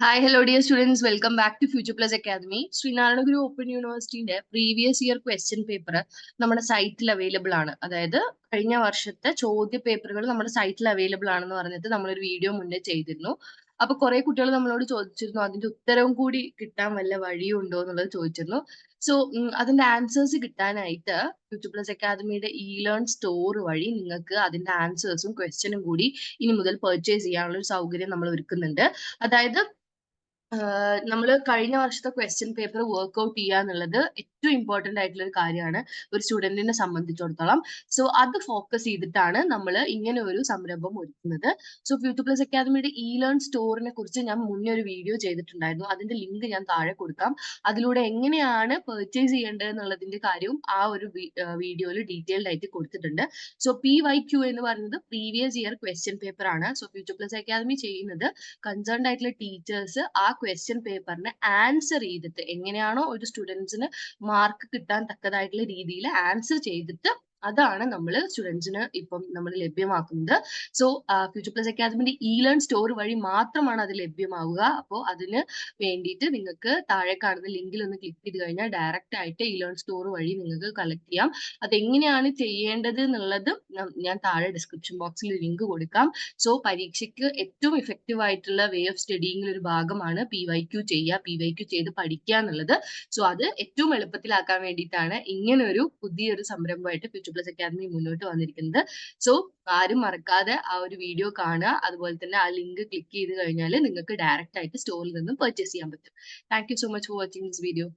Hi hello dear students welcome back to Future Plus Academy Sreenarayanaguru open യൂണിവേഴ്സിറ്റിന്റെ previous year question paper നമ്മുടെ സൈറ്റിൽ available ആണ്. അതായത് കഴിഞ്ഞ വർഷത്തെ ചോദ്യ പേപ്പറുകൾ നമ്മുടെ സൈറ്റിൽ അവൈലബിൾ ആണെന്ന് പറഞ്ഞിട്ട് നമ്മളൊരു വീഡിയോ മുന്നേ ചെയ്തിരുന്നു. അപ്പൊ കുറെ കുട്ടികൾ നമ്മളോട് ചോദിച്ചിരുന്നു അതിന്റെ ഉത്തരവും കൂടി കിട്ടാൻ വല്ല വഴിയുണ്ടോ? എന്നുള്ളത് ചോദിച്ചിരുന്നു. സോ അതിന്റെ ആൻസേഴ്സ് കിട്ടാനായിട്ട് ഫ്യൂച്ചർ പ്ലസ് അക്കാദമിയുടെ ഇ ലേൺ സ്റ്റോർ വഴി നിങ്ങൾക്ക് അതിന്റെ ആൻസേഴ്സും ക്വസ്റ്റ്യനും കൂടി ഇനി മുതൽ പർച്ചേസ് ചെയ്യാനുള്ള ഒരു സൗകര്യം നമ്മൾ ഒരുക്കുന്നുണ്ട്. അതായത് നമ്മൾ കഴിഞ്ഞ വർഷത്തെ ക്വസ്റ്റ്യൻ പേപ്പർ വർക്ക്ഔട്ട് ചെയ്യുക എന്നുള്ളത് ഏറ്റവും ഇമ്പോർട്ടന്റ് ആയിട്ടുള്ള ഒരു കാര്യമാണ് ഒരു സ്റ്റുഡന്റിനെ സംബന്ധിച്ചിടത്തോളം. സോ അത് ഫോക്കസ് ചെയ്തിട്ടാണ് നമ്മൾ ഇങ്ങനെ ഒരു സംരംഭം ഒരുക്കുന്നത്. സോ ഫ്യൂച്ചർ പ്ലസ് അക്കാദമിയുടെ ഇ ലേൺ സ്റ്റോറിനെ കുറിച്ച് ഞാൻ മുന്നേ ഒരു വീഡിയോ ചെയ്തിട്ടുണ്ടായിരുന്നു. അതിന്റെ ലിങ്ക് ഞാൻ താഴെ കൊടുക്കാം. അതിലൂടെ എങ്ങനെയാണ് പെർച്ചേസ് ചെയ്യേണ്ടത് എന്നുള്ളതിന്റെ കാര്യവും ആ ഒരു വീഡിയോയിൽ ഡീറ്റെയിൽഡ് ആയിട്ട് കൊടുത്തിട്ടുണ്ട്. സോ പി വൈ ക്യു എന്ന് പറയുന്നത് പ്രീവിയസ് ഇയർ ക്വസ്റ്റ്യൻ പേപ്പർ ആണ്. സോ ഫ്യൂച്ചർ പ്ലസ് അക്കാദമി ചെയ്യുന്നത് കൺസേൺഡ് ആയിട്ടുള്ള ടീച്ചേഴ്സ് ആ ക്വസ്റ്റ്യൻ പേപ്പറിന് ആൻസർ ചെയ്തിട്ട് എങ്ങനെയാണോ ഒരു സ്റ്റുഡൻസിന് മാർക്ക് കിട്ടാൻ തക്കതായിട്ടുള്ള രീതിയിൽ ആൻസർ ചെയ്തിട്ട് അതാണ് നമ്മൾ സ്റ്റുഡൻസിന് ഇപ്പം നമ്മൾ ലഭ്യമാക്കുന്നത്. സോ ഫ്യൂച്ചർ പ്ലസ് അക്കാദമിന്റെ ഇ ലേൺ സ്റ്റോർ വഴി മാത്രമാണ് അത് ലഭ്യമാവുക. അപ്പോൾ അതിന് വേണ്ടിയിട്ട് നിങ്ങൾക്ക് താഴെ കാണുന്ന ലിങ്കിൽ ഒന്ന് ക്ലിക്ക് ചെയ്ത് കഴിഞ്ഞാൽ ഡയറക്റ്റ് ആയിട്ട് ഇ ലേൺ സ്റ്റോർ വഴി നിങ്ങൾക്ക് കളക്ട് ചെയ്യാം. അതെങ്ങനെയാണ് ചെയ്യേണ്ടത് എന്നുള്ളത് ഞാൻ താഴെ ഡിസ്ക്രിപ്ഷൻ ബോക്സിൽ ലിങ്ക് കൊടുക്കാം. സോ പരീക്ഷയ്ക്ക് ഏറ്റവും ഇഫക്റ്റീവ് ആയിട്ടുള്ള വേ ഓഫ് സ്റ്റഡിയിങ്ങിൽ ഒരു ഭാഗമാണ് പി വൈ ക്യു ചെയ്യുക പി വൈ ക്യു ചെയ്ത് പഠിക്കുക എന്നുള്ളത്. സോ അത് ഏറ്റവും എളുപ്പത്തിലാക്കാൻ വേണ്ടിയിട്ടാണ് ഇങ്ങനെ ഒരു പുതിയൊരു സംരംഭമായിട്ട് ഫ്യൂച്ചർ പ്ലസ് അക്കാദമി മുന്നോട്ട് വന്നിരിക്കുന്നത്. സോ ആരും മറക്കാതെ ആ ഒരു വീഡിയോ കാണുക. അതുപോലെ തന്നെ ആ ലിങ്ക് ക്ലിക്ക് ചെയ്ത് കഴിഞ്ഞാൽ നിങ്ങൾക്ക് ഡയറക്റ്റ് ആയിട്ട് സ്റ്റോറിൽ നിന്നും പർച്ചേസ് ചെയ്യാൻ പറ്റും. Thank you so much for watching this video